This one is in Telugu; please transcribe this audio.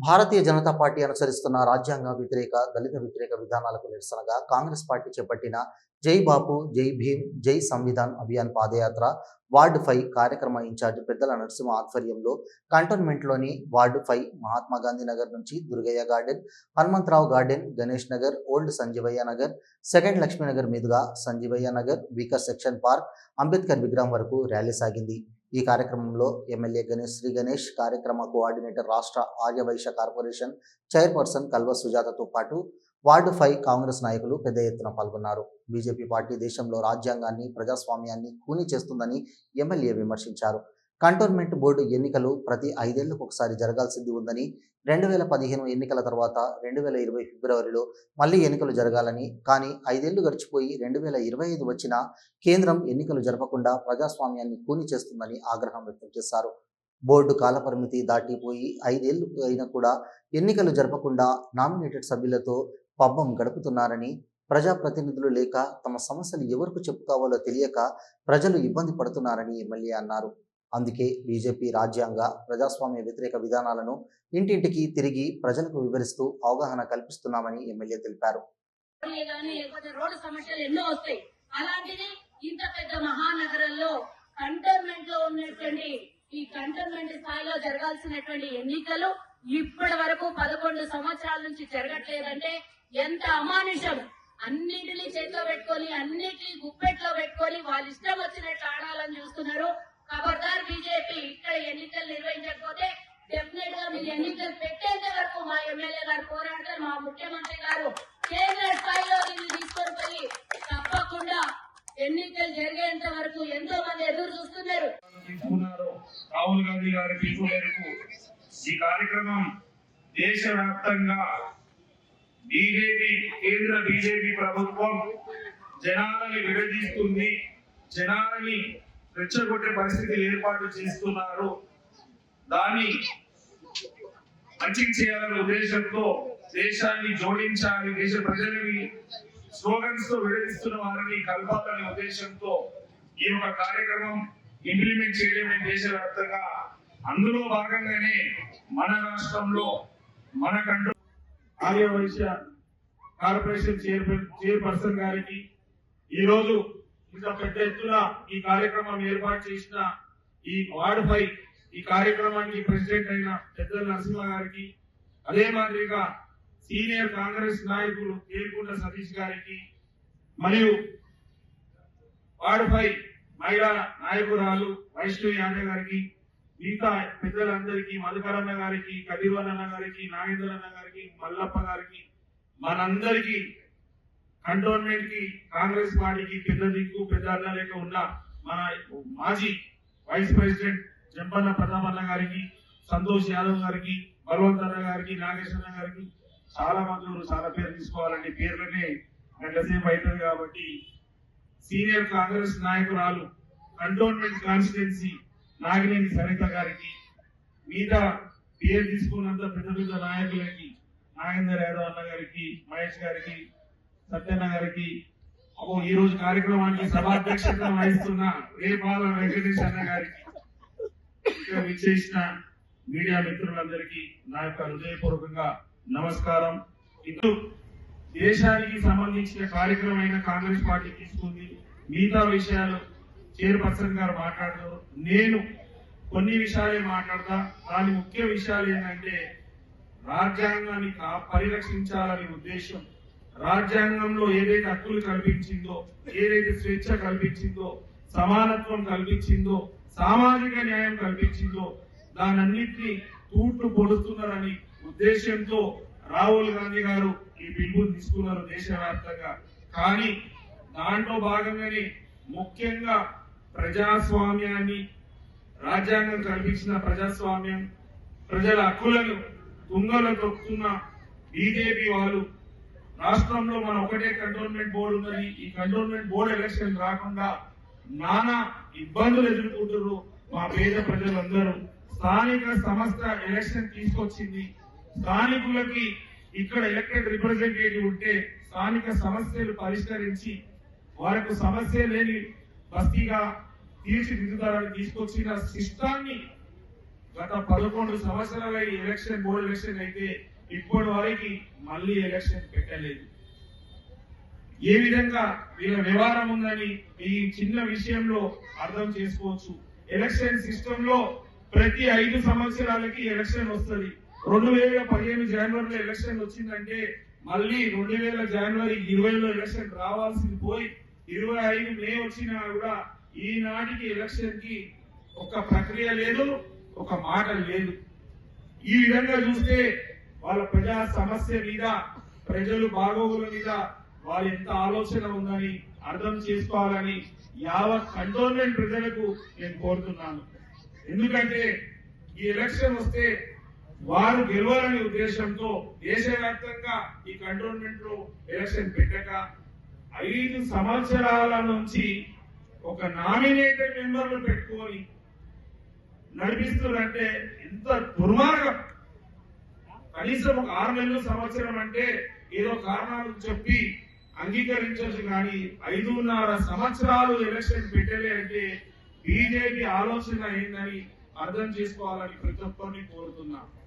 భారతీయ జనతా పార్టీ అనుసరిస్తున్న రాజ్యాంగ వ్యతిరేక దళిత వ్యతిరేక విధానాలకు నిరసనగా కాంగ్రెస్ పార్టీ చేపట్టిన జై బాపు జై భీమ్ జై సంవిధాన్ అభియాన్ పాదయాత్ర వార్డ్ ఫైవ్ కార్యక్రమ ఇన్ఛార్జ్ పెద్దల నరసింహ ఆధ్వర్యంలో కంటోన్మెంట్లోని వార్డ్ ఫైవ్ మహాత్మా గాంధీ నగర్ నుంచి Durgaiah garden Hanumantha Rao garden Ganesh Nagar old Sanjeevaiah Nagar second Lakshmi Nagar మీదుగా Sanjeevaiah Nagar weaker section park Ambedkar విగ్రహం వరకు ర్యాలీ సాగింది. ఈ కార్యక్రమంలో ఎమ్మెల్యే గణేష్ శ్రీ గణేష్ కార్యక్రమ కోఆర్డినేటర్ రాష్ట్ర ఆర్యవైశ్య కార్పొరేషన్ చైర్పర్సన్ కల్వ సుజాతతో పాటు వార్డు ఫైవ్ కాంగ్రెస్ నాయకులు పెద్ద ఎత్తున పాల్గొన్నారు. బీజేపీ పార్టీ దేశంలో రాజ్యాంగాన్ని ప్రజాస్వామ్యాన్ని కూని చేస్తుందని ఎమ్మెల్యే విమర్శించారు. కంటోన్మెంట్ బోర్డు ఎన్నికలు ప్రతి ఐదేళ్ళకు ఒకసారి జరగాల్సింది ఉందని రెండు వేల పదిహేను ఎన్నికల తర్వాత రెండు వేల ఇరవై ఫిబ్రవరిలో మళ్ళీ ఎన్నికలు జరగాలని కానీ ఐదేళ్ళు గడిచిపోయి రెండు వేల ఇరవై ఐదు వచ్చినా కేంద్రం ఎన్నికలు జరపకుండా ప్రజాస్వామ్యాన్ని కూని చేస్తుందని ఆగ్రహం వ్యక్తం చేశారు. బోర్డు కాలపరిమితి దాటిపోయి ఐదేళ్ళు అయినా కూడా ఎన్నికలు జరపకుండా నామినేటెడ్ సభ్యులతో పబ్బం గడుపుతున్నారని ప్రజాప్రతినిధులు లేక తమ సమస్యలు ఎవరికి చెప్పుకోవాలో తెలియక ప్రజలు ఇబ్బంది పడుతున్నారని ఎమ్మెల్యే అన్నారు. అందుకే బీజేపీ రాజ్యాంగ ప్రజాస్వామ్య వ్యతిరేక విధానాలను ఇంటింటికి తిరిగి ప్రజలకు వివరిస్తూ అవగాహన కల్పిస్తున్నామని ఎమ్మెల్యే తెలిపారు. రోడ్డు సమస్యలు ఎన్నో వస్తాయి. అలాంటిది ఇంత పెద్ద మహానగరంలో కంటోన్మెంట్లో ఉన్నటువంటి ఈ కంటోన్మెంట్ స్థాయిలో జరగాల్సినటువంటి ఎన్నికలు ఇప్పటి వరకు పదకొండు సంవత్సరాల నుంచి జరగట్లేదంటే ఎంత అమానుషం. అన్నిటినీ చేతిలో పెట్టుకొని అన్నిటినీ గుప్పెట్లో పెట్టుకొని వాళ్ళ ఇష్టం వచ్చినట్లు ఆడాలని చూస్తున్నారు. ఖబర్దార్ బీజేపీ ఇక్కడ ఎన్నికలు నిర్వహించకపోతే డెఫినెట్గా మీరు ఎన్నికలు పెట్టేంత వరకు మా ఎమ్మెల్యే గారు పోరాడతారు మా ముఖ్యమంత్రి గారు. కేంద్ర స్థాయిలో దీన్ని తీసుకొని పోయి తప్పకుండా ఎన్నికలు జరిగేంత వరకు ఎంతో మంది ఎదురు చూస్తున్నారు. రాహుల్ గాంధీ గారి పిలుపు మేరకు ఈ కార్యక్రమం దేశవ్యాప్తంగా బీజేపీ కేంద్ర బీజేపీ ప్రభుత్వం జనాలని విభజిస్తుంది జనాలని రెచ్చగొట్టే పరిస్థితి ఏర్పాటు చేస్తున్నారు. దాన్ని మంచిగా చేయాలనే ఉద్దేశంతో దేశాన్ని జోడించాలి దేశ ప్రజలని స్లోగన్స్తో విడదీస్తున్న వారిని కలపాలనే ఉద్దేశంతో ఈ యొక్క కార్యక్రమం ఇంప్లిమెంట్ చేయడమే దేశవ్యాప్తంగా. అందులో భాగంగానే మన రాష్ట్రంలో మన కంట్రో ఆర్యవైశ్య కార్పొరేషన్ చైర్మన్ చైర్పర్సన్ గారికి ఈ రోజు ఇంత పెద్ద ఎత్తున ఈ కార్యక్రమం ఏర్పాటు చేసిన ఈ వార్డు పై ఈ కార్యక్రమానికి ప్రెసిడెంట్ అయిన పెద్ద నరసింహ గారికి అదే మాదిరిగా సీనియర్ కాంగ్రెస్ నాయకులు కేల్కొండ సతీష్ గారికి మరియు వార్డుపై మహిళా నాయకురాలు వైష్ణవి యాదవ్ గారికి మిగతా పెద్దలందరికీ మధుకరన్న గారికి కదివరన్న గారికి నాగేంద్రన్న గారికి మల్లప్ప గారికి మనందరికీ కంటోన్మెంట్కి కాంగ్రెస్ పార్టీకి పెద్ద దిక్కు పెద్ద అన్న లేక ఉన్న మన మాజీ వైస్ ప్రెసిడెంట్ జంపన్న ప్రతాపన్న గారికి సంతోష్ యాదవ్ గారికి బలవంత్ అన్న గారికి నాగేశ్వర గారికి చాలా మంది ఉన్నారు. చాలా పేరు తీసుకోవాలంటే పేర్లనే గంటసేపు అవుతుంది కాబట్టి సీనియర్ కాంగ్రెస్ నాయకురాలు కంటోన్మెంట్ కాన్స్టిట్యున్సీ నాగినేని సరిత గారికి మిగతా పేరు తీసుకున్నంత పెద్ద పెద్ద నాయకులకి నాగేందర్ యాదవ్ అన్న గారికి మహేష్ గారికి సత్యన్న గారికి అబ్బో ఈ రోజు కార్యక్రమానికి సభాధ్యక్షత వహిస్తున్న రేపాల వెంకటేష్ అన్న గారికి విచ్చేసిన మీడియా మిత్రులందరికీ నా యొక్క హృదయపూర్వకంగా నమస్కారం. ఇప్పుడు దేశానికి సంబంధించిన కార్యక్రమమైన కాంగ్రెస్ పార్టీ తీసుకుంది. మిగతా విషయాలు చైర్పర్సన్ గారు మాట్లాడతారు. నేను కొన్ని విషయాలే మాట్లాడతా. దాని ముఖ్య విషయాలు ఏంటంటే రాజ్యాంగాన్ని పరిరక్షించాలనే ఉద్దేశం రాజ్యాంగంలో ఏదైతే హక్కులు కల్పించిందో ఏదైతే స్వేచ్ఛ కల్పించిందో సమానత్వం కల్పించిందో సామాజిక న్యాయం కల్పించిందో దానన్నింటినీ తూట్లు పొడుస్తున్నారని ఉద్దేశంతో రాహుల్ గాంధీ గారు ఈ బిల్లు తీసుకున్నారు దేశవ్యాప్తంగా. కానీ దాంట్లో భాగంగానే ముఖ్యంగా ప్రజాస్వామ్యాన్ని రాజ్యాంగం కల్పించిన ప్రజాస్వామ్యం ప్రజల హక్కులను తుంగలో తొక్కుతున్న బీజేపీ వాళ్ళు రాష్ట్రంలో మన ఒకటే కంటోన్మెంట్ బోర్డు ఉన్నది. ఈ కంటోన్మెంట్ బోర్డు ఎలక్షన్ రాకుండా నానా ఇబ్బందులు ఎదుర్కొంటున్నారు మా పేద ప్రజలందరూ. స్థానిక సంస్థ ఎలక్షన్ తీసుకొచ్చింది. స్థానికులకి ఇక్కడ ఎలక్టెడ్ రిప్రజెంటేటివ్ ఉంటే స్థానిక సమస్యలు పరిష్కరించి వారికి సమస్య లేని బస్తీగా తీర్చిదిద్దుతారని తీసుకొచ్చిన శిష్టాన్ని గత పదకొండు సంవత్సరాల ఎలక్షన్ బోర్డు ఎలక్షన్ అయితే ఇప్పటి వరకు మళ్ళీ ఎలక్షన్ పెట్టలేదు. ఏ విధంగా వీళ్ళ వ్యవహారం ఉందని ఈ చిన్న విషయంలో అర్థం చేసుకోవచ్చు. ఎలక్షన్ సిస్టమ్లో ప్రతి ఐదు సంవత్సరాలకి ఎలక్షన్ వస్తుంది. రెండు వేల పదిహేను జనవరిలో ఎలక్షన్ వచ్చిందంటే మళ్ళీ రెండు వేల జనవరి ఇరవైలో ఎలక్షన్ రావాల్సింది పోయి ఇరవై ఐదు మే వచ్చినా కూడా ఈనాటికి ఎలక్షన్కి ఒక ప్రక్రియ లేదు ఒక మాట లేదు. ఈ విధంగా చూస్తే వాళ్ళ ప్రజా సమస్య మీద ప్రజలు బాగోగుల మీద వారు ఎంత ఆలోచన ఉందని అర్థం చేసుకోవాలని యావత్ కంటోన్మెంట్ ప్రజలకు నేను కోరుతున్నాను. ఎందుకంటే ఈ ఎలక్షన్ వస్తే వారు గెలవాలనే ఉద్దేశంతో దేశవ్యాప్తంగా ఈ కంటోన్మెంట్లో ఎలక్షన్ పెట్టక ఐదు సంవత్సరాల నుంచి ఒక నామినేటెడ్ మెంబర్లు పెట్టుకొని నడిపిస్తున్నారంటే ఎంత దుర్మార్గం. కనీసం ఒక ఆరు నెలలు సంవత్సరం అంటే ఏదో కారణాలు చెప్పి అంగీకరించవచ్చు కానీ ఐదున్నర సంవత్సరాలు ఎలక్షన్ పెట్టలే అంటే బీజేపీ ఆలోచన ఏందని అర్థం చేసుకోవాలని ప్రతి ఒక్కరిని కోరుతున్నాను